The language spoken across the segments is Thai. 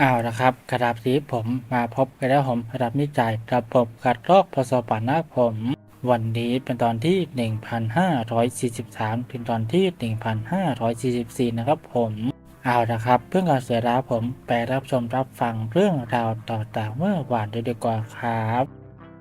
เอาละครับกระดาษสีผมมาพบกันแล้วผมกระดาษนิจัยระบบกัดลอกพสปานะผม วันนี้เป็นตอนที่ 1543 ถึงตอนที่ 1544 นะครับผมเอาละครับเพื่อการเสียดาผมไปรับชมรับฟังเรื่องราวต่อจากเมื่อวานดีกว่าครับ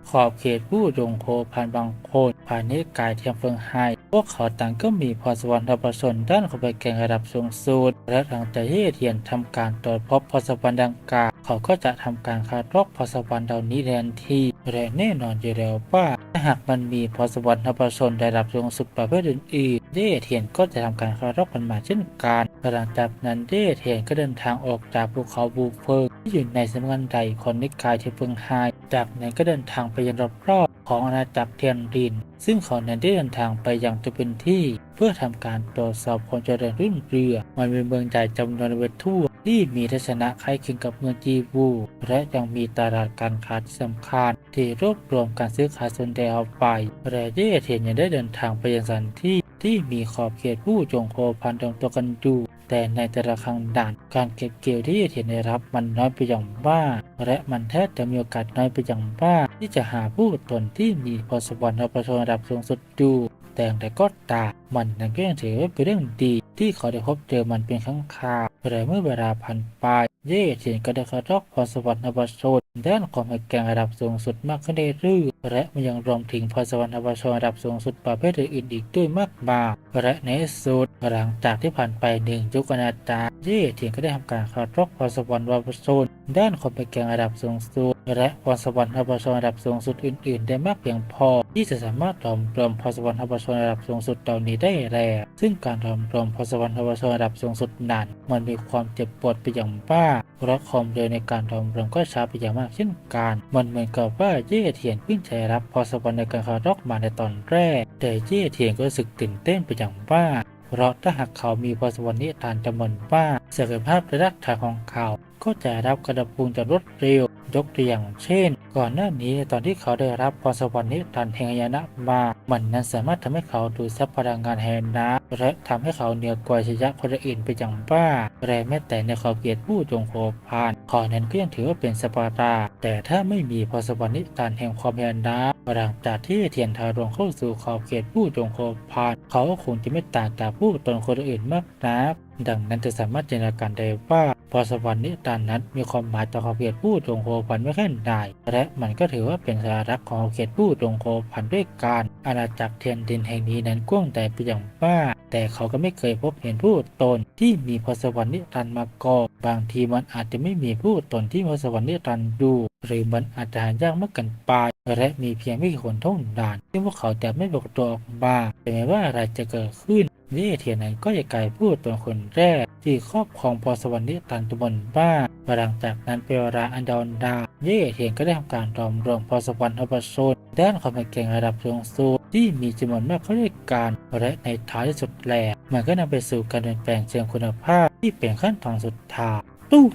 ขอบเขตผู้ดงโคพันบางโคนพาณิกายเทียมเฟิงไฮพวกเขาต่างก็มีพรสวรรค์ประชนด้านเข้าไปแก่งระดับสูงสุดและหลังจากที่เทียนทำการตรวจพบพรสวรรค์ดังกล่าวเขาก็จะทำการคัดลอกพรสวรรค์เหล่านี้แทนทีและแน่นอนอยู่แล้วว่าถ้าหากมันมีพรสวรรค์ประชนระดับสูงสุดประเภทอื่นๆเดเทียนก็จะทำการคัดลอกมันมาเช่นกันหลังจากนั้นเดเทียนก็เดินทางออกจากภูเขาบูเฟิงที่อยู่ในสำนักงานใดของนิกายเทียมเฟิงไฮ จากนั้นก็เดินทางไปยังรอบๆของอาณาจักรเทียนริน ซึ่งเขานั้นได้เดินทางไปยังตัวเป็นที่ เพื่อทำการตรวจสอบความเจริญรุ่งเรืองมันเป็นเมืองใหญ่จำนวนเวททั่วที่มีทัศนะคล้ายคลึงกับเมืองจีบู และยังมีตลาดการค้าที่สำคัญ ที่รวบรวมการซื้อขายส่วนใหญ่เอาไปและเย่เทียนยังได้เดินทางไปยังสถานที่ที่มีขอบเขตผู้จงโคพันตรงตัวกันอยู่ แต่ในแต่ละครั้งด่านการเก็บเกี่ยวที่เทียนได้รับมันน้อยไปอย่างมาและมันแทบจะมีโอกาสน้อยไปอย่างมาที่จะหาผู้ตนที่มีพรสวรรค์ประชนระดับสูงสุดอยู่แต่อย่างไรก็ตามมันนั้นก็ยังถือว่าเป็นเรื่องดีที่เขาได้พบเจอมันเป็นครั้งคราว แต่เมื่อเวลาผ่านไป เย่เทียนก็ได้คัดลอกพรสวรรค์ประชนด้านความแข็งแกร่งระดับสูงสุดมากขึ้นเรื่อยๆและมันยังรวมถึงพรสวรรค์ประชนระดับสูงสุดประเภทอื่นอีกด้วยมากมายและในสุดหลังจากที่ผ่านไปหนึ่งยุคอาณาจักรเย่เทียนก็ได้ทำการคัดลอกพรสวรรค์ประชนด้านความแข็งแกร่งระดับสูงสุดและพรสวรรค์ประชนระดับสูงสุดอื่น ๆ ได้มากเพียงพอที่จะสามารถรวมรวมพรสวรรค์ประชนระดับสูงสุดเหล่านี้ได้แล้วซึ่งการรวมรวมพรสวรรค์ประชนระดับสูงสุดนั้นมันมีความเจ็บปวดไปอย่างบ้าและความเร็วในการรวมรวมก็ช้าไปอย่างมากเช่นกัน มันเหมือนกับว่าเย่เทียนเพิ่งใช้รับพอสวรรค์ในการคารอกมาในตอนแรก แต่เย่เทียนก็รู้สึกตื่นเต้นไปอย่างบ้าเพราะถ้าหากเขามีพอสวรรค์นิทานจำนวนบ้ากศักยภาพระรักฐานของเขา ก็จะรับกระดับปรุงจะรวดเร็ว ยกตัวอย่างเช่น ก่อนหน้านี้ตอนที่เขาได้รับพรสวรรค์นิทานแห่งอานะมา มันนั้นสามารถทำให้เขาดูดซับพลังงานแห่งน้ำและทำให้เขาเหนือกว่าชยะคนอื่นไปอย่างบ้าและแม้แต่ในขอบเขตผู้จงโคพานเขานั้นก็ยังถือว่าเป็นสปาร์ตาแต่ถ้าไม่มีพรสวรรค์นิทานแห่งความแห่งน้ำหลังจากที่เทียนทารวงเข้าสู่ขอบเขตผู้จงโคพาน เขาก็คงจะไม่ต่างจากผู้ตนคนอื่นมากนัก ดังนั้นจะสามารถจินตนาการได้ว่าพรสวรรค์นิทานนั้นมีความหมายต่อขอบเขตผู้จงโคพันไม่แค่ใดและมันก็ถือว่าเป็นสารักของขอบเขตผู้จงโคพันด้วยการอาณาจักรเทียนดินแห่งนี้นั้นกว้างใหญ่ไปอย่างมากแต่เขาก็ไม่เคยพบเห็นผู้ตนที่มีพรสวรรค์นิทานมาก่อนบางทีมันอาจจะไม่มีผู้ตนที่พรสวรรค์นิทานอยู่หรือมันอาจจะหายากมากเกินไปและมีเพียงไม่กี่คนเท่านั้นที่พวกเขาจะไม่บอกตัวออกมาแต่ไม่ว่าอะไรจะเกิดขึ้น เย่เทียนนั้นก็จะกลายผู้ตัวคนแรก ที่ครอบครองพรสวรรค์นิตันตุบนบ้านหลังจากนั้นเป็นเวลาอันดอนดา เย่เทียนก็ได้ทำการรวมรวมพรสวรรค์อภิชนด้านความแข็งแกร่งระดับสูงสุดที่มีจำนวนมากเข้าด้วยกันและในท้ายที่สุดแหลกมันก็นำไปสู่การเปลี่ยนแปลงเชิงคุณภาพที่เป็นขั้นตอนสุดท้ายตุ้ม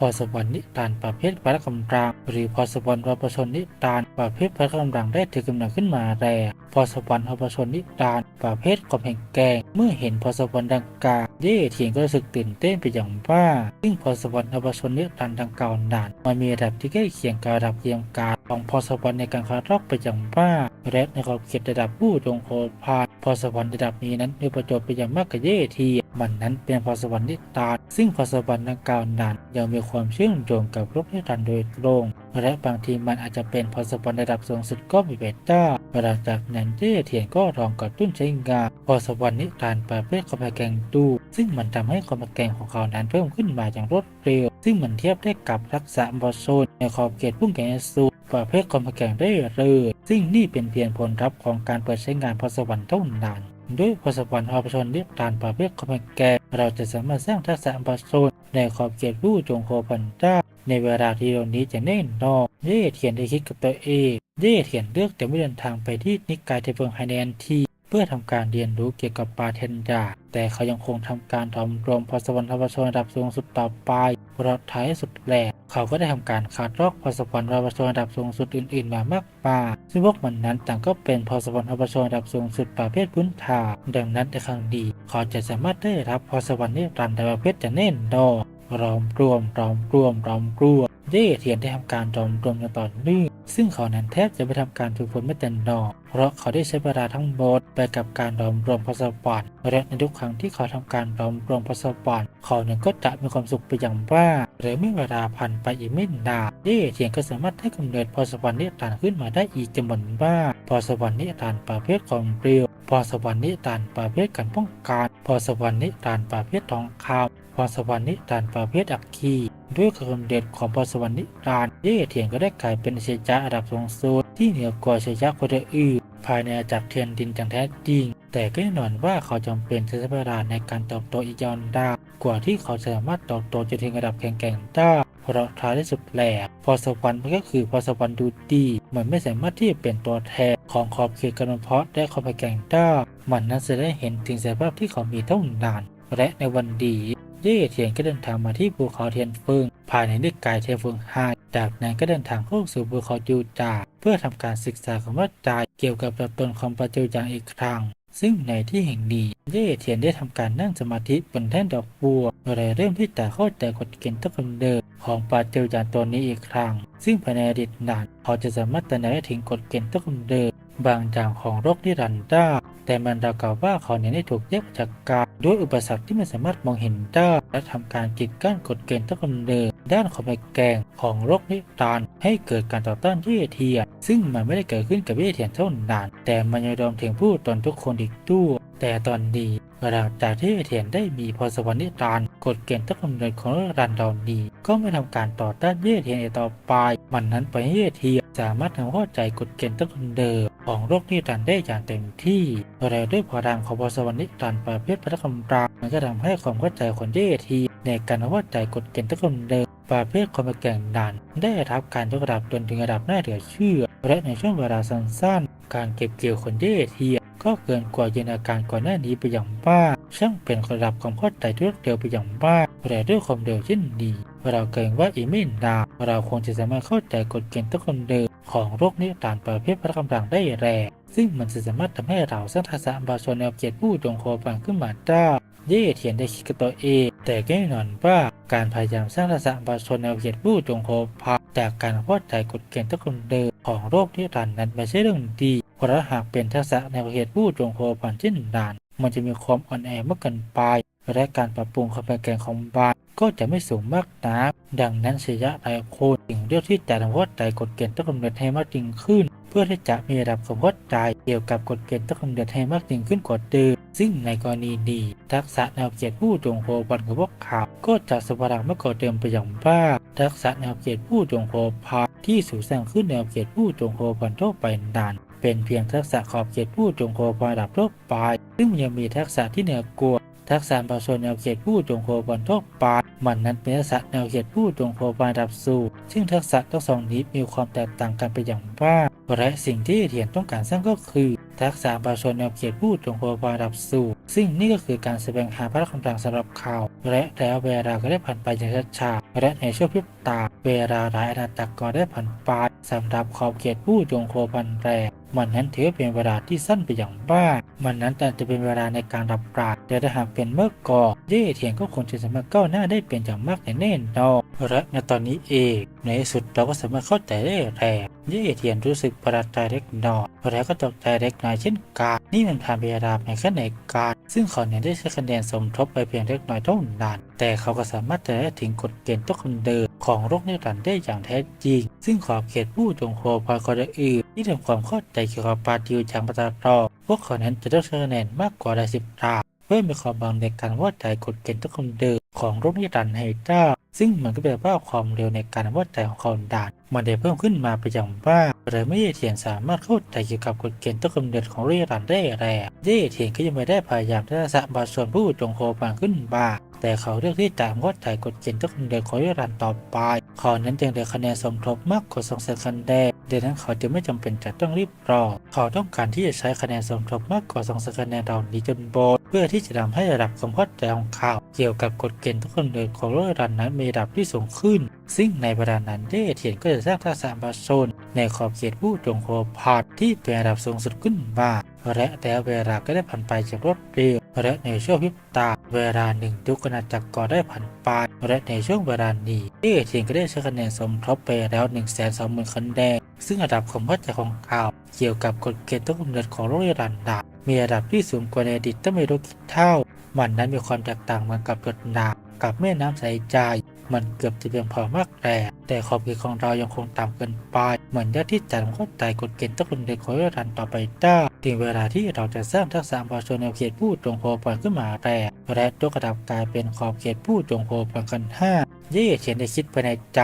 พรสวรรค์นิทานประเภทพละกำลังหรือพรสวรรค์วปชนนิทานประเภทพละกำลังได้ถือกำลังขึ้นมาแรงพรสวรรค์วปชนนิทานประเภทความแห่งแกง เมื่อเห็นพรสวรรค์ดังกล่าวเย่เทียนก็รู้สึกตื่นเต้นไปอย่างมาซึ่งพรสวรรค์วประชนนิทานดังกล่าวนั้นมันมีระดับที่ใกล้เคียงกับระดับเยี่ยมการของพรสวรรค์ในการคาดลอกไปอย่างมาและในขอบเขตระดับผู้จงโคพาน พรสวรรค์ระดับนี้นั้นมีประโยชน์ไปอย่างมากกับเยทีมันนั้นเป็นพรสวรรค์นิทานซึ่งพรสวรรค์ดังกล่าวนั้นยังมีความเชื่อมโยงกับรูปนิทานโดยตรงและบางทีมันอาจจะเป็นพรสวรรค์ระดับสูงสุดก็มีเบต้าหลังจากนั้นเย่เทียนก็ลองกระตุ้นใช้งานพรสวรรค์นิทานประเภทความแข็งตูซึ่งมันทำให้ความแข็งของเขานั้นเพิ่มขึ้นมาอย่างรวดเร็ว ซึ่งมันเทียบได้กับรักษาบอลโซนในขอบเขตพุ่งแกงสู ประเภทความแข็งได้เลยซึ่งนี่เป็นเพียงผลลัพธ์ของการเปิดใช้งานพรสวรรค์เท่านั้นด้วยพรสวรรค์อภิชนนิทานประเภทความแก่เราจะสามารถสร้างทักษะบอลโซนในขอบเขตผู้จงโคพันได้ในเวลาที่เรานี้จะแน่นอนเย่เทียนได้คิดกับตัวเองเย่เทียนเลือกจะไม่เดินทางไปที่นิกายเทเฟิงไฮแนนที เพื่อทำการเรียนรู้เกี่ยวกับปาเทนดา แต่เขายังคงทำการทำรวมพรสวรรค์อภิชนระดับสูงสุดต่อไปเพราะท้ายสุดแหลกเขาก็ได้ทำการขาดลอกพรสวรรค์อภิชนระดับสูงสุดอื่นๆมามากมายซึ่งพวกมันนั้นต่างก็เป็นพรสวรรค์อภิชนระดับสูงสุดประเภทพื้นฐานดังนั้นในครั้งนี้เขาจะสามารถได้รับพรสวรรค์นิรันดร์ประเภทจะแน่นอนล้อมรวมล้อมรวมล้อมรวม เย่เทียนได้ทำการล้อมรวมอย่างต่อเนื่องซึ่งเขานั้นแทบจะไม่ทำการฝึกฝนไม่แต่นอนเพราะเขาได้ใช้เวลาทั้งหมดไปกับการล้อมรวมพสปอร์ตและในทุกครั้งที่เขาทำการล้อมรวมพสปอร์ตเขานั้นก็จะมีความสุขไปอย่างว่าหรือเมื่อเวลาผ่านไปอีกไม่นานเย่เทียนก็สามารถให้กำเนิดพสวรรค์นิทานขึ้นมาได้อีกจำนวนมากพสวรรค์นิทานประเภทของเปรียวพรสวรรค์นิทานประเภทการป้องกันพรสวรรค์นิทานประเภททองคำ รสวรรค์นิทานประเภทอักคีด้วยความเด่นของพรสวรรค์นิทานเย่เทียนก็ได้กลายเป็นเชยยะระดับสูงสุดที่เหนือกว่าเชยยะคนอื่นภายในอาจักรเทียนดินอย่างแท้จริง แต่ก็แน่นอนว่าเขาจำเป็นจะใช้เวลาในการเติบโตอีกยาวนานกว่าที่เขาจะสามารถเติบโตจนถึงระดับแข็งแข่งได้เพราะท้ายที่สุดแหลกพรสวรรค์มันก็คือพรสวรรค์ดูดีมันไม่สามารถที่จะเป็นตัวแทนของขอบเขตการเพาะและความแข็งได้มันนั้นจะได้เห็นถึงศักยภาพที่เขามีเท่านานและในวันดี ย่เทียนก็เดินทางมาที่ภูเขาเทียนเฟิงภายในนิกายเทียนเฟิงไฮจากนั้นก็เดินทางเข้าสู่ภูเขาจูจาเพื่อทำการศึกษาคำว่าจายเกี่ยวกับตัวตนของปัจจุบันอีกครั้ง ซึ่งในที่แห่งนี้เย่เทียนได้ทำการนั่งสมาธิบนแท่นดอกบัวโดยเริ่มที่จะเข้าใจกฎเกณฑ์ต้นกำเนิดของปัจจุบันตัวนี้อีกครั้ง ซึ่งภายในอดีตนานเขาจะสามารถตระหนักได้ถึงกฎเกณฑ์ต้นกำเนิดบางอย่างของโรคนิรันดร์แต่มันราวกับว่าเขาเนี่ยได้ถูกแยกจากกา ด้วยอุปสรรคที่ไม่สามารถมองเห็นได้และทำการกีดกั้นกฎเกณฑ์ต้นกำเนิดด้านของไมแกงของโรคนิรันให้เกิดการต่อต้านที่เทียนซึ่งมันไม่ได้เกิดขึ้นกับเอเทียนเท่านั้นแต่มันยังรวมถึงผู้ตนทุกคนอีกด้วยแต่ตอนนี้ หลังจากที่เยเทียนได้มีพรสวรรค์นิรันดร์กฎเกณฑ์ต้นกำเนิดของรันดร์เหล่านี้ ก็ไม่ทำการต่อต้านเย่เทียนอีกต่อไป มันนั้นไปให้เย่เทียนสามารถทำเข้าใจกฎเกณฑ์ต้นกำเนิดของโรคนิรันดร์ได้อย่างเต็มที่และด้วยพลังของพรสวรรค์นิรันดร์ประเภทพัฒกำลังมันก็ทำให้ความเข้าใจของเย่เทียนในการเข้าใจกฎเกณฑ์ต้นกำเนิดประเภทความแก่งดันได้รับการยกระดับจนถึงระดับน่าเหลือเชื่อ และในช่วงเวลาสั้นๆ การเก็บเกี่ยวคนเย่เทีย ก็เกินกว่าจินตนาการก่อนหน้านี้ไปอย่างมากช่างเป็นระดับความเข้าใจที่รวดเร็วไปอย่างมากแต่ด้วยความเร็วเช่นนี้เราเกรงว่าอีไม่นานเราคงจะสามารถเข้าใจกฎเกณฑ์ต้นกำเนิดของโรคนิรันประเภทพละกำลังได้แรงซึ่งมันจะสามารถทำให้เราสร้างทักษะบาชนแนวเกียรติผู้จงโคฟังขึ้นมาได้เย่เทียนได้คิดกับตัวเอง แต่ก็แน่นอนว่าการพยายามสร้างทักษะบาชนแนวเกียรติผู้จงโคฟังจากการเข้าใจกฎเกณฑ์ต้นกำเนิดของโรคนิรันนั้นไม่ใช่เรื่องดี เพราะหากเป็นทักษะแนวเกียรติผู้จงโคฟังเช่นนั้นมันจะมีความอ่อนแอมากเกินไปและการปรับปรุงความแข็งของบานก็จะไม่สูงมากนักดังนั้นเสียหลายคนจึงเลือกที่จะทำเข้าใจกฎเกณฑ์ต้นกำเนิดให้มากยิ่งขึ้น เพื่อที่จะมีระดับความเข้าใจเกี่ยวกับกฎเกณฑ์ต้นกำเนิดให้มากยิ่งขึ้นกว่าเดิมซึ่งในกรณีนี้ทักษะแนวเกียรติผู้จงโคบันของพวกเขาก็จะสว่างมากกว่าเดิมไปอย่างมากทักษะแนวเกียรติผู้จงโคพาที่สูงสร้างขึ้นแนวเกียรติผู้จงโคบันทั่วไปนาน เป็นเพียงทักษะขอบเขตผู้จงโคบระดับทั่วไป ซึ่งยังมีทักษะที่เหนือกว่าทักษะบาโซนแนวเขตผู้จงโคบอลทั่วไปมันนั้นเป็นทักษะแนวเขตผู้จงโคบอลระดับสูงซึ่งทักษะทั้งสองนี้มีความแตกต่างกันไปอย่างมากและสิ่งที่เทียนต้องการสร้างก็คือ ทักษะบาโซนแนวเขตผู้จงโคบอลระดับสูงซึ่งนี่ก็คือการแสดงหาพละกำลังสำหรับเขาและแล้วเวลาก็ได้ผ่านไปอย่างช้าๆและในช่วงพริบตาเวลาหลายอาณาจักรก็ได้ผ่านไปสำหรับขอบเขตผู้จงโคบันแปรมันนั้นถือเป็นเวลาที่สั้นไปอย่างบ้า มันนั้นแต่จะเป็นเวลาในการรับปราดแต่ถ้าหากเป็นเมื่อก่อนเย่เทียนก็คงจะสามารถก้าวหน้าได้เป็นอย่างมากแน่นอนและในตอนนี้เองในสุดเราก็สามารถเข้าใจได้แรงเย่เทียนรู้สึกประหลาดใจเล็กน้อยและก็ตกใจเล็กน้อยเช่นกันนี่มันผ่านเวลาเพียงแค่ในการ ซึ่งเขาเนี่ยได้ใช้คะแนนสมทบไปเพียงเล็กน้อยเท่านั้น แต่เขาก็สามารถจะได้ถึงกฎเกณฑ์ต้นกำเนิดของโรคนิรันดร์ได้อย่างแท้จริง ซึ่งขอบเขตผู้จงโคพาคนอื่นที่ทำความเข้าใจเกี่ยวกับปาติวจากปัตตารอพวกเขานั้นจะได้คะแนนมากกว่าได้สิบตาเพื่อมีความบางในการว่าใจกฎเกณฑ์ต้นกำเนิดของโรคนิรันดร์ให้ได้ซึ่งมันก็แปลว่าความเร็วในการว่าใจของเขาด่านมันได้เพิ่มขึ้นมาไปอย่างมาเลยไม่เย่เทียนสามารถเข้าใจเกี่ยวกับกฎเกณฑ์ต้นกำเนิดของโรคนิรันได้แรงเย่เทียนก็ยังไม่ได้พยายามที่จะสะบาส่วนผู้จงโคบางขึ้นบ้าง แต่เขาเลือกที่จะงดถ่ายกฎเกณฑ์ต้นกเนิดของโรคนิรันต่อไปขอนั้นจึงได้คะแนนสมทบมากกว่าสองแสนคะแนนดังนั้นเขาจะไม่จำเป็นจะต้องรีบรอเขาต้องการที่จะใช้คะแนนสมทบมากกว่าสองแสนคะแนนเหล่านี้จนโบน เพื่อที่จะทำให้ระดับความเข้าใจของเขาเกี่ยวกับกฎเกณฑ์ต้นกำเนิดของโรคนิรันนั้นมีระดับที่สูงขึ้น ซึ่งในเวลานั้นเดเทียนก็จะสร้างทักษะบาโซนในขอบเขตผู้จงโคพาดที่เป็นระดับสูงสุดขึ้นมาและแต่เวลาก็ได้ผ่านไปอย่างรวดเร็วและในช่วงพิบตา เวลาหนึ่งยุคอาจักรก็ได้ผ่านไปและในช่วงเวลานี้เอเทียนก็ได้ใช้คะแนนสมทบไปแล้ว1 2 0 0 0 0คะแนนซึ่งระดับความเข้าใจของเขาเกี่ยวกับกฎเกณฑ์ต้นกำเนิดของโลกนิรันดร์ มีระดับที่สูงกว่าในอดีตตั้งไม่รู้กี่เท่า มันนั้นมีความแตกต่างเหมือนกับหยดน้ำกับแม่น้ำใสใจ มันเกือบจะเพียงพอมากแต่แต่ขอบเขตของเรายังคงต่ำเกินไป เหมือนยากที่จะทำเข้าใจกฎเกณฑ์ต้องกำเนิดของนิรันต่อไปได้ถึงเวลาที่เราจะสร้างทักษะบาชนแนเขตผู้จงโคปอนขึ้นมาแต่และยกระดับกลายเป็นขอบเขตผู้จงโคปอนกันห้าเย่เทียนได้คิดภายในใจ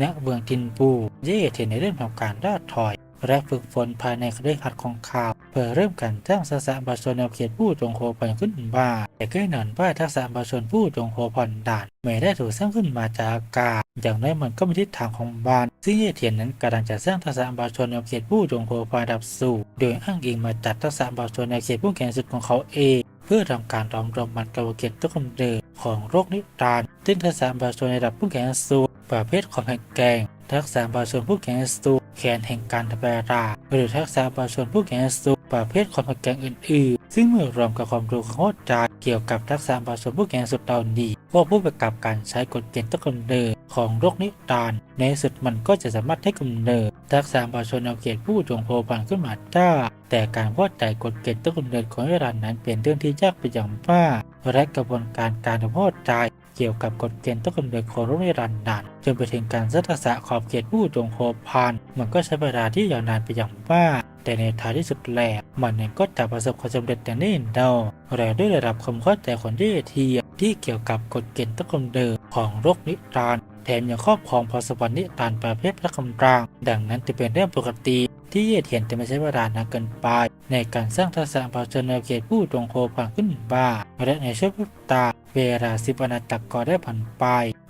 ณเมืองทินปูเย่เทียนในเรื่องของการล่าถอย และฝึกฝนภายในคฤหัสถ์ของข่าวเพื่อเริ่มการสร้งทักษะบาชนแนวเขตผู้จงโคปอนขึ้นมาแต่ก็หนอนว่าทักษะบาชนผู้จงโคปอนด่านไม่ได้ถูกสร้างขึ้นมาจากอากาศอย่างน้อยมันก็มีทิศทางของบ้าน ซึ่งเย่เทียนนั้นกำลังจะสร้างทักษะบาชนแนวเขตผู้จงโคปอนดับสูงโดยอ้างอิงมาจากทักษะบาชนแนวเขตผู้แข่งสุดของเขาเองเพื่อทำการรอมรวมมันกับเกตต้นกำเนิดของโรคนิรันซึ่งทักษะบาชนในระดับผู้แข่งสูงประเภทความแข็งแกร่ง ทักษะบาชนผู้แข่งสูแขนแห่งการทำลายราหรือทักษะบาชนผู้แข่งสูประเภทความแข่งอื่นๆ ซึ่งเมื่อรวมกับความรู้ของโคจารเกี่ยวกับทักษะบาชนผู้แข่งสุดเหล่านี้ว่าผู้ประกับการใช้กฎเกณฑ์ต้นกำเนิดของโรคนิรันในสุดมันก็จะสามารถให้กำเนิดทักษะบาชนเอาเกตผู้จงโพบันขึ้นมาได้แต่การเข้าใจกฎเกณฑ์ต้นกำเนิดของนิรันนั้นเป็นเรื่องที่ยากเป็นอย่างมากและกระบวนการการทำเข้าใจ เกี่ยวกับกฎเกณฑ์ต้นกำเนิดของโรคนิรันดร์นั้นจนไปถึงการสร้างทักษะขอบเขตผู้จงโพพันมันก็ใช้เวลาที่ยาวนานไปอย่างมากแต่ในท้ายที่สุดแล้วมันเองก็จะประสบความสำเร็จอย่แน่นอนและด้วยระดับความเข้าใจของเยเทียที่เกี่ยวกับกฎเกณฑ์ต้นกำเนิดของโรคนิรันดร์แถมยังครอบครองพรสวรรค์นิรันดร์ประเภทพระคำรางดังนั้นจะเป็นเรื่องปกติที่เยเทียนจะไม่ใช้เวลานานเกินไป ในการสร้างทักษะบาชนเขตผู้จงโคผ่านขึ้นบ้าและในช่วงพริบตา เวลาสิบอาณาจักรก็ได้ผ่านไป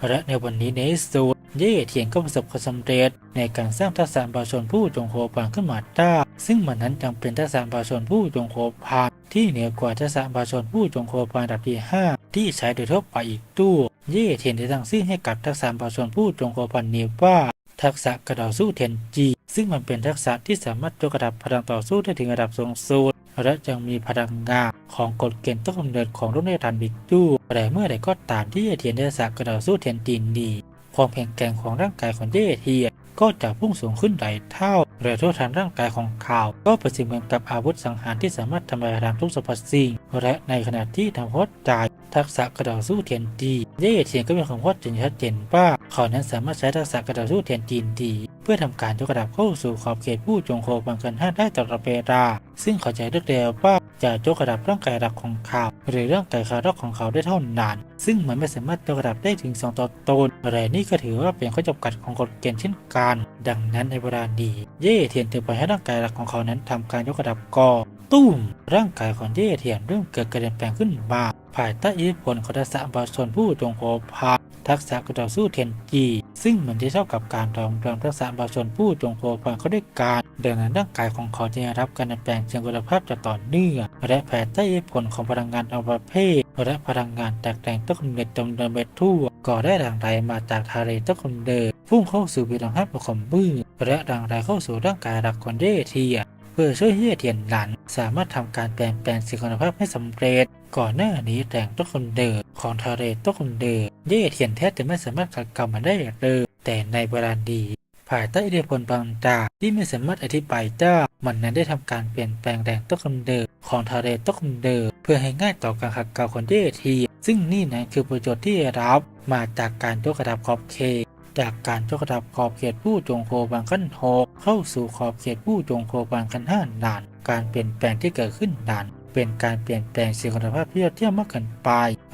และในวันนี้ในสุดเย่เทียนก็ประสบความสำเร็จ ในการสร้างทักษะบาชนผู้จงโคผ่านขึ้นมาได้ซึ่งมันนั้นยังเป็นทักษะบาชนผู้จงโคผ่านที่เหนือกว่าทักษะบาชนผู้จงโคผ่านระดับที่ 5 ที่ใช้โดยทั่วไปอีกตู้เย่เทียนได้ตั้งชื่อให้กับทักษะบาชนผู้จงโคผ่านนี้ว่าทักษะกระดาสู้เทียนจี ซึ่งมันเป็นทักษะที่สามารถยกระดับพลังต่อสู้ได้ถึงระดับสูงสุด และยังมีพลังงานของกฎเกณฑ์ต้นกำเนิดของรุ่นเนทันบิกจูแต่เมื่อใดก็ตามที่เยเทียนได้สักษะกระดาสู้เทียนตีนดี ความแข็งแกร่งของร่างกายของเยเทียน ก็จะพุ่งสูงขึ้นหลายเท่าและทั่วทางร่างกายของเขาก็เปรียบเสมือนกับอาวุธสังหารที่สามารถทำลายล้างทุกสรรพสิ่ง และในขณะที่ทำโทษใจายทักษะกระดาสู้เทียนดีเย่เทียนก็มีความเข้าใจชัดเจนว่าเขานั้นสามารถใช้ทักษะกระดาสู้เทียนจีนดี เพื่อทำการยกระดับเข้าสู่ขอบเขตผู้จงโคบังกันห้าได้ตลอดเวลาซึ่งเขาใจเลือกเดียวว่าจะยกระดับร่างกายหลักของเขาหรือร่างกายคาร์ดของเขาได้เท่านั้น ซึ่งมันไม่สามารถยกระดับได้ถึงสองต่อตนอะไรนี่ก็ถือว่าเป็นข้อจำกัดของกฎเกณฑ์เช่นกัน ดังนั้นในเวลานี้เย่เทียนจึงปล่อยให้ร่างกายหลักของเขานั้นทำการยกระดับก่อตุ้ม ร่างกายของเย่เทียนเริ่มเกิดการเปลี่ยนแปลงขึ้นมาภายใต้อิทธิพลของทักษะบาชนผู้จงโคพา ทักษะกระต่อสู้เทนจี ซึ่งมันจะเท่ากับการรอมรวมทักษะบาชนผู้จงโคพาเขาด้วยกันดังนั้นร่างกายของเขาจะได้รับการเปลี่ยนแปลงเชิงคุณภาพจะต่อเนื่องและภายใต้อิทธิพลของพลังงานอประเภทและพลังงานแตกแต่งต้นกำเนิดจำนวนเม็ดทั่วก่อได้หลั่งไหลมาจากทะเลต้นกำเนิดพุ่งเข้าสู่วิลังฮับประคมมือและหลั่งไหลเข้าสู่ร่างกายหลักของเย่เทีย เพื่อช่วยให้เทียนหลัน สามารถทำการเปลี่ยนแปลงสิ่งคุณภาพให้สำเร็จ ก่อนหน้านี้แต่งต้นคนเดิมของทะเลต้นคนเดิมเย่เทียนแทบจะไม่สามารถขัดเกลามันได้เลยแต่ในเวลาดีภายใต้อิทธิพลบางจากที่ไม่สามารถอธิบายได้ มันนั้นได้ทำการเปลี่ยนแปลงแดงต้นคนเดิมของทะเลต้นคนเดิมเพื่อให้ง่ายต่อการขัดเกลาของเย่เทียซึ่งนี่นะคือประโยชน์ที่รับมาจากการยกระดับขอบเขต จากการยกระดับขอบเขตผู้จงโคบางขั้นหกเข้าสู่ขอบเขตผู้จงโคบางขั้นห้าด่าน การเปลี่ยนแปลงที่เกิดขึ้นด่าน เป็นการเปลี่ยนแปลงสิ่งคุณภาพที่ยอดเยี่ยมมากเกินไป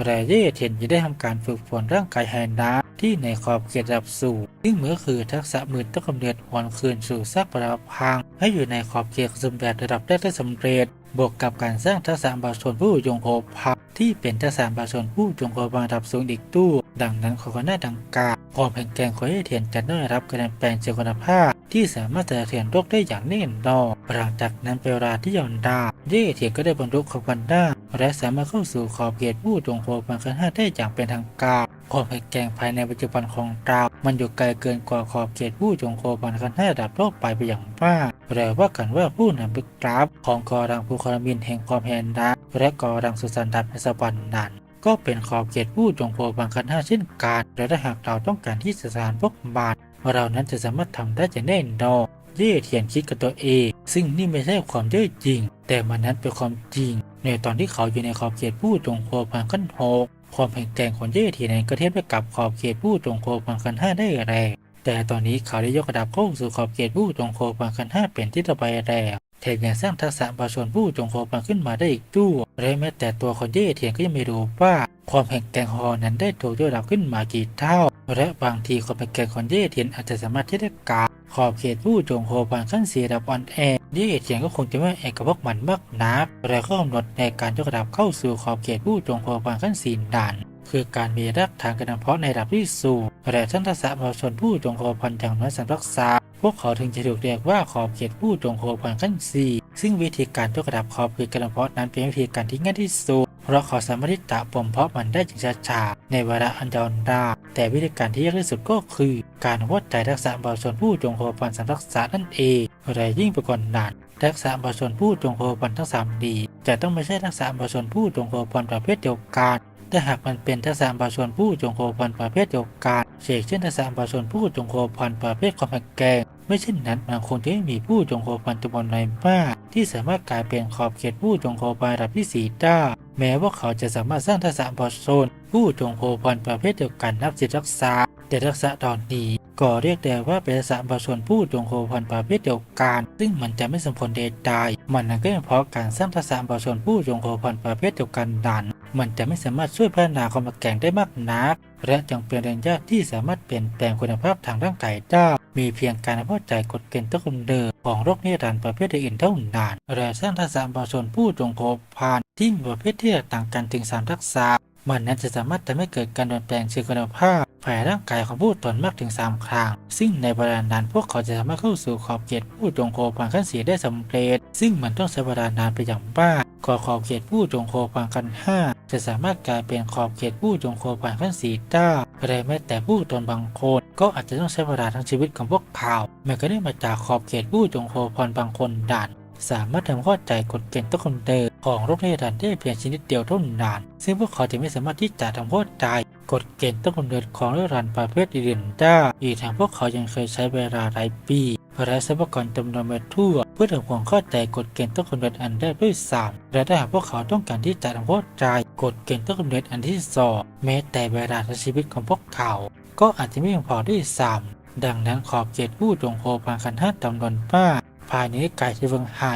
แต่เย่เทนจะได้ทำการฝึกฝนร่างกายแฮนนะที่ในขอบเขตระดับสูงซึ่งเมื่อคือทักษะมือต้นกำเนิดหวนคืนสู่ซากปรักพัง ให้อยู่ในขอบเขตสมบัติระดับแรกได้สำเร็จ บวกกับการสร้างทักษะบาชนผู้จงโคพักที่เป็นทักษะบาชนผู้จงโคบางระดับสูงอีกตู้ ดังนั้นขอคณะดังกล่าว ความแข็งแกงของเย่เทียนจะได้รับการแปลงเชิงคุณภาพ ที่สามารถจะเทียนโรคได้อย่างแน่นอนหลังจากนั้นเป็นเวลาที่ยาวนานเย่เทียนก็ได้บรรลุขอบวันด้และสามารถเข้าสู่ขอบเขตผู้จงโคบางขั้นห้าได้อย่างเป็นทางการความแข็งแกร่งภายในปัจจุบันของเรามันอยู่ไกลเกินกว่าขอบเขตผู้จงโคบางขั้นห้ระดับโลกไปไปอย่างมากแต่ว่ากันว่าผู้นำบึกกราฟของกอรังภูคารามินแห่งความแหนดาและกอรังสุสันดับในสวรรค์นั้น ก็เป็นขอบเขตผู้จงโพบางคันห้าเช่นกันและถ้าหากเราต้องการที่จะสานพวกมันเรานั้นจะสามารถทำได้จะแน่นอนเย่เทียนคิดกับตัวเอง ซึ่งนี่ไม่ใช่ความเย่อจริง แต่มันนั้นเป็นความจริง ในตอนที่เขาอยู่ในขอบเขตผู้จงโพบางขั้นหกความแข็งแกร่งของเย่เทียนนั้นก็เทียบไปกับขอบเขตผู้จงโพบางคันห้าได้แรงแต่ตอนนี้เขาได้ยกระดับเข้าสู่ขอบเขตผู้จงโคบางคันห้าเป็นที่ต่อไปแล้ว แถมยังสร้างทักษะบาชนผู้จงโคบางขึ้นมาได้อีกด้วยและแม้แต่ตัวคนเย่เทียนก็ยังไม่รู้ว่าความแข็งแกร่งของนั้นได้ถูกยกระดับขึ้นมากี่เท่า และบางทีความแข็งแกร่งของเย่เทียนอาจจะสามารถที่จะกาขอบเขตผู้จงโคบางขั้นเสียระดับอ่อนแอเย่เทียนก็คงจะไม่แอกกับพวกมันมากนักและก็กำหนดในการยกระดับเข้าสู่ขอบเขตผู้จงโคบางขั้นสีด่านคือการมีรักฐานกันเพาะในระดับที่สูงและทั้งทักษะประชาชนผู้จงโคพันอย่างน้อยสามรักษา พวกเขาถึงจะถูกเรียกว่าขอบเขตผู้จงโคพันขั้นสี่ซึ่งวิธีการยกระดับขอบเขตกันเพาะนั้นเป็นวิธีการที่ง่ายที่สุด เพราะเขาสามารถที่จะบ่มเพาะมันได้อย่างช้าๆในเวลาอันยาวนานแต่วิธีการที่ยากที่สุดก็คือ การวัดใจทักษะประชาชนผู้จงโคพันสามรักษานั่นเองและยิ่งไปกว่านั้นทักษะประชาชนผู้จงโคพันทั้งสามดีจะต้องไม่ใช่ทักษะประชาชนผู้จงโคพันประเภทเดียวกัน แต่หากมันเป็นทักษะประชาชนผู้จงโคพันประเภทเดียวกันเช่นเช่นทักษะประชาชนผู้จงโคพันประเภทความแข็งแกงไม่เช่นนั้นมันคงจะไม่มีผู้จงโคพันจำนวนน้อยมากที่สามารถกลายเป็นขอบเขตผู้จงโคพันระดับที่สี่ได้แม้ว่าเขาจะสามารถสร้างทักษะประชาชนผู้จงโคพันประเภทเดียวกันนับสิบทักษะแต่ทักษะตอนนี้ก็เรียกได้ว่าเป็นทักษะประชาชนผู้จงโคพันประเภทเดียวกันซึ่งมันจะไม่สมผลใดๆมันนั้นก็เป็นเพราะการสร้างทักษะประชาชนผู้จงโคพันประเภทเดียวกันนั้น มันจะไม่สามารถช่วยพัฒนาความแข็งได้มากนัก และจังเป็นเรื่องยากที่สามารถเปลี่ยนแปลงคุณภาพทางร่างกายได้มีเพียงการเข้าใจกฎเกณฑ์ต้นเดิมของโรคนิรันดร์ประเภทอื่นเท่านั้นและสร้างทักษะประชนผู้จงโคพันที่มีประเภทที่ต่างกันถึงสามทักษะมันนั้นจะสามารถทำให้เกิดการเปลี่ยนแปลงเชิงคุณภาพภายร่างกายของผู้ตนมากถึง 3 ครั้ง ซึ่งในเวลานั้นพวกเขาจะสามารถเข้าสู่ขอบเขตผู้จงโคพันขั้นสีได้สำเร็จ ซึ่งมันต้องใช้เวลานานไปอย่างมาก กว่าขอบเขตผู้จงโคพันขั้น5จะสามารถกลายเป็นขอบเขตผู้จงโคพันขั้นสีได้และแม้แต่ผู้ตนบางคนก็อาจจะต้องใช้เวลาทั้งชีวิตของพวกเขาแม้ก็ได้มาจากขอบเขตผู้จงโคพันบางคนดันสามารถทำข้าใจกฎเกณฑ์ต้นเดิมของโรคนิรันได้เพียงชนิดเดียวเท่านั้นซึ่งพวกเขาจะไม่สามารถที่จะทำข้าใจกฎเกณฑ์ต้นเดิมของโรคนิรันประเภทอื่นได้อีกทั้งพวกเขายังเคยใช้เวลาหลายปี และทรัพยากรจำนวนม่ทั่ว เพื่อทำความเข้าใจกฎเกณฑ์ต้นเดิมอันได้ด้วยซ้ำและถ้าหากพวกเขาต้องการที่จะทำเข้าใจกฎเกณฑ์ต้นเดิมอันที่สองแม้แต่เวลาชีวิตของพวกเขา ก็อาจจะไม่เพียงพอด้วยซ้ำดังนั้นขอบเขตผู้จงโคพันคันห้าจำนวนมากภายในกายที่เวิงไห่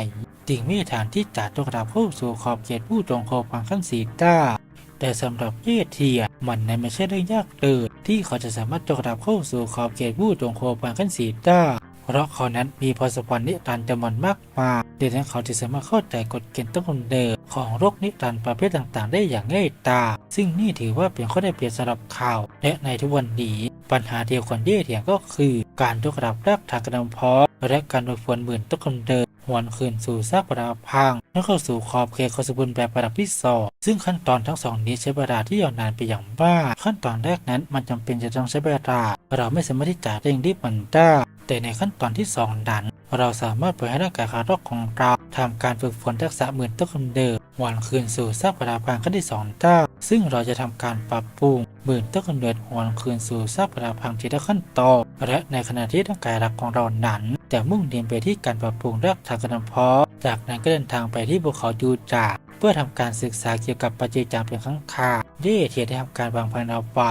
จึงมีฐานที่จะยกระดับเข้าสู่ขอบเขตผู้จงโคพันขั้นสีได้แต่สำหรับเยเทียมันนั้นไม่ใช่เรื่องยากเลยที่เขาจะสามารถยกระดับเข้าสู่ขอบเขตผู้จงโคพันขั้นสีได้ เพราะเขานั้นมีพรสวรรค์นิรันดร์จำนวนมากมายดังนั้นเขาจะสามารถเข้าใจกฎเกณฑ์ต้นเดิมของโรคนิรันดร์ประเภทต่างๆ ได้อย่างง่ายตาซึ่งนี่ถือว่าเป็นข้อได้เปรียบสำหรับเขาและในทุกวันนี้ปัญหาเดียวของเย่เทียงก็คือ การยกระดับรากฐานกระดมพาะและการฝึกฝนหมื่นต้นเดิมหวนคืนสู่ซากปรักพังและเข้าสู่ขอบเขตความสมบูรณ์แบบระดับที่สองซึ่งขั้นตอนทั้งสองนี้ใช้เวลาที่ยาวนานไปอย่างมากขั้นตอนแรกนั้นมันจำเป็นจะต้องใช้เวลาเราไม่สามารถที่จะเร่งรีบมันได้ แต่ในขั้นตอนที่สองนั้น เราสามารถปล่อยให้ร่างกายคาร์ดอกของเราทำการฝึกฝนทักษะหมื่นต้นเดิมหวนคืนสู่ซากปรักพังขั้นที่สองได้ซึ่งเราจะทำการปรับปรุงหมื่นต้นกำเนิดหวนคืนสู่ซากปรักพังทีละขั้นตอนและในขณะที่ร่างกายหลักของเรานั้นจะมุ่งเน้นไปที่การปรับปรุงรากฐานกระดมเพาะจากนั้นก็เดินทางไปที่ภูเขายูจาเพื่อทำการศึกษาเกี่ยวกับปัจจัยจางเป็นครั้งคาเย่เทียได้ทำการวางแผนเอาไว้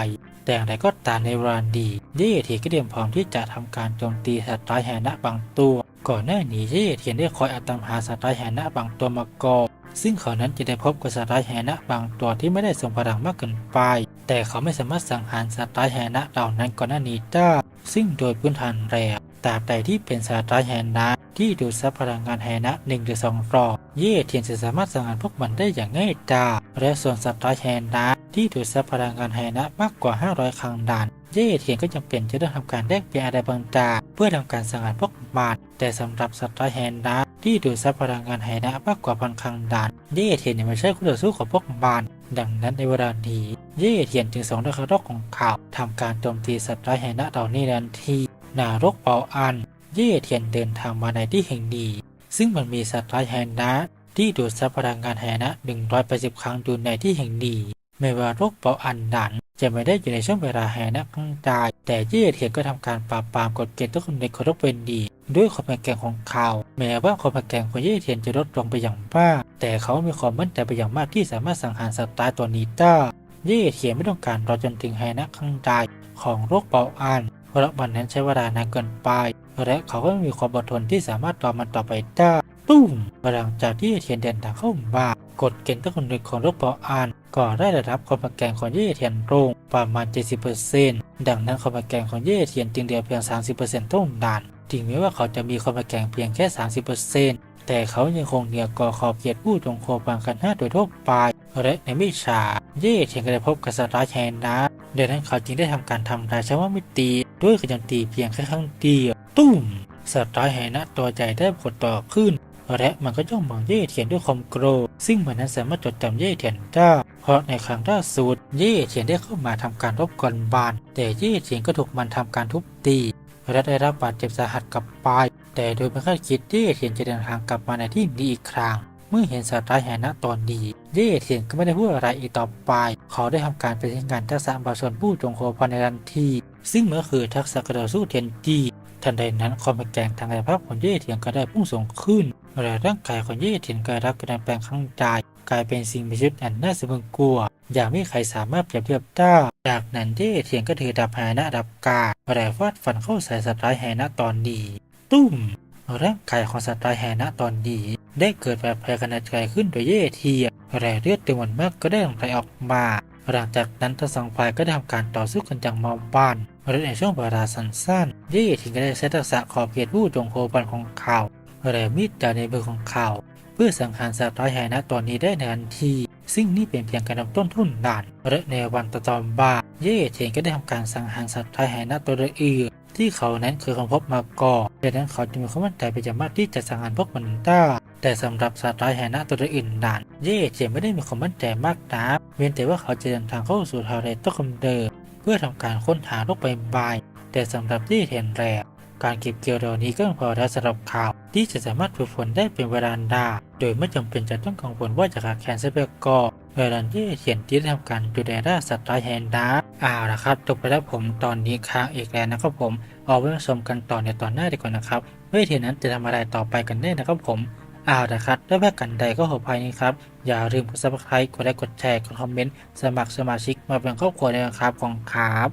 แต่อย่างไรก็ตามในเวลาดีเย่เทียนก็เตรียมพร้อมที่จะทำการโจมตีสัตว์ร้ายแหนะบางตัว ก่อนหน้านี้เย่เทียนได้คอยอาตามหาสัตว์ร้ายแหนะบางตัวมาก่อนซึ่งเขานั้นจะได้พบกับสัตว์ร้ายแหนะบางตัวที่ไม่ได้ทรงพลังมากเกินไป แต่เขาไม่สามารถสังหารสัตว์ร้ายแหนะเหล่านั้นก่อนหน้านี้ได้ซึ่งโดยพื้นฐานแล้วตราบใดที่เป็นสัตว์ร้ายแหนะที่ดูดซับพลังงานแหนะหนึ่งหรือสองรอบเย่เทียนจะสามารถสังหารพวกมันได้อย่างง่ายดายและส่วนสัตว์ร้ายแหนะ ที่ดูดซับพลังงานแหนะมากกว่า 500 ครั้งดานเย่เทียนก็จำเป็นจะต้องทำการแลกเปลี่ยนอะไรบางอย่างเพื่อทำการสังหารพวกมันแต่สำหรับสัตว์ร้ายแหนะที่ดูดซับพลังงานแหนะมากกว่าพันครั้งดานเย่เทียนยังไม่ใช่คู่ต่อสู้ของพวกมันดังนั้นในเวลานี้เย่เทียนจึงส่งนักรบของเขาทำการโจมตีสัตว์ร้ายแหนะเหล่านี้ทันทีนารกเปาอัน เย่เทียนเดินทางมาในที่แห่งนี้ซึ่งมันมีสัตว์ร้ายแหนะที่ดูดซับพลังงานแหนะ180 ครั้งอยู่ในที่แห่งนี้ ไม่ว่าโรคเบาหวานนั้น จะไม่ได้อยู่ในช่วงเวลาแห่นักข้างกาย แต่เย่เทียนก็ทำการปราบปรามกฎเกณฑ์ทุกคนในคนรบเป็นดี ด้วยความแข็งแกร่งของเขา แม้ว่าความแข็งแกร่งของเย่เทียนจะลดลงไปอย่างมาก แต่เขามีความมั่นใจไปอย่างมากที่สามารถสังหารสัตว์ตายตัวนี้ได้เย่เทียนไม่ต้องการรอจนถึงแห่นักข้างกายของโรคเบาหวานเพราะมันนั้นใช้เวลานานเกินไป และเขาก็ไม่มีความอดทนที่สามารถรอมันต่อไปได้ ตุ้มหลังจากที่เย่เทียนเดินทางเข้ามากฎเกณฑ์ทุกคนในของโรคเบาหวานก็ได้ระดับความแข็งแกร่งของเย่เทียนลงประมาณ 70%ดังนั้นความแข็งแกร่งของเย่เทียนจึงเหลือเพียง 30%เท่านั้นถึงแม้ว่าเขาจะมีความแข็งแกร่งเพียงแค่ 30%แต่เขายังคงเหนือกว่าขอบเขตผู้จงโคบางกันห้าโดยทั่วไปและในไม่ช้าเย่เทียนก็ได้พบกับสตาร์แฮนนะดังนั้นเขาจึงได้ทำการทำลายชาวมิตรีด้วยกระจนตีเพียงแค่ครั้งเดียวตุ้มสตาร์แฮนะตัวใจได้ผลต่อขึ้น และมันก็ย่องมองเย่เทียนด้วยความโกรธซึ่งมันนั้นสามารถจดจำเย่เทียนได้เพราะในครั้งล่าสุดเย่เทียนได้เข้ามาทำการรบกวนบาน แต่เย่เทียนก็ถูกมันทำการทุบตีและได้รับบาดเจ็บสาหัสกลับไปแต่โดยไม่คาดคิดเย่เทียนจะเดินทางกลับมาในที่นี้อีกครั้งเมื่อเห็นสตาร์แฮนนะตอนนี้ เย่เทียนก็ไม่ได้พูดอะไรอีกต่อไป เขาได้ทำการไปใช้งานทักษะบาชนผู้จงโคพันในทันที ซึ่งเมื่อคือทักษะกระโดดสู้เทียนจีทันใดนั้นความแข็งแกร่งทางกายภาพของเย่เทียนก็ได้พุ่งสูงขึ้น และร่างกายของเย่เทียนก็ได้รับการแปลงข้างกายกลายเป็นสิ่งมีชีวิตอันน่าสะพรึงกลัว อย่างไม่ใครสามารถเปรียบเทียบได้จากนั้นเย่เทียนก็ถือดาบหายนะดับกาและฟาดฟันเข้าใส่สตาร์แฮนะตอนนี้ ตุ้มร่างกายของสตาร์แฮนะตอนนี้ ได้เกิดแบบแผลขนาดใหญ่ขึ้นโดยเย่เทียนและเลือดจำนวนมากก็ได้หลั่งไหลออกมา หลังจากนั้นทั้งสองฝ่ายก็ได้ทำการต่อสู้กันอย่างเมาบ้านและในช่วงเวลาสั้นๆเย่เทียนก็ได้ใช้ทักษะขอบเขตผู้จงโคบันของเขา และมีดดาในมือของเขา เพื่อสังหารสัตว์ร้ายแห่นะตอนนี้ได้ในทันที ซึ่งนี่เป็นเพียงการเริ่มต้นทุนด่านและในวันต่อๆมาเย่เทียนก็ได้ทำการสังหารสัตว์ร้ายแห่นะตัวอื่นที่เขานั้นเคยค้นพบมาก่อนดังนั้นเขาจึงมีความมั่นใจเป็นอย่างมากที่จะสังหารพวกมันได้แต่สำหรับสัตว์ร้ายแห่นะตัวอื่นนั้นเย่เทียนไม่ได้มีความมั่นใจมากนักเว้นแต่ว่าเขาจะเดินทางเข้าสู่ทะเลต้นกำเดิมเพื่อทำการค้นหาโรคใบไม้แต่สำหรับเย่เทียนแรก การเก็บเกี่ยวเหล่านี้ก็พอแล้วสำหรับข่าว ที่จะสามารถฝึกฝนได้เป็นเวลานานโดยไม่จำเป็นจะต้องกังวลว่าจะขาดแคลนทรัพยากรเวลาที่เขียนที่ทำการดูแลราสัตว์ร้ายแฮนดาอ้าวนะครับจบไปแล้วผมตอนนี้ค้างอีกแล้วนะครับผมเอาไว้มาชมกันต่อในตอนหน้าดีกว่านะครับเวทีนั้นจะทำอะไรต่อไปกันแน่นะครับผมอ้าวนะครับถ้าแพ้กันใดก็ขออภัยนะครับ อย่าลืมกด subscribe กดไลค์กดแชร์กดคอมเมนต์สมัครสมาชิกมาเป็นครอบครัวเลยนะครับของครับ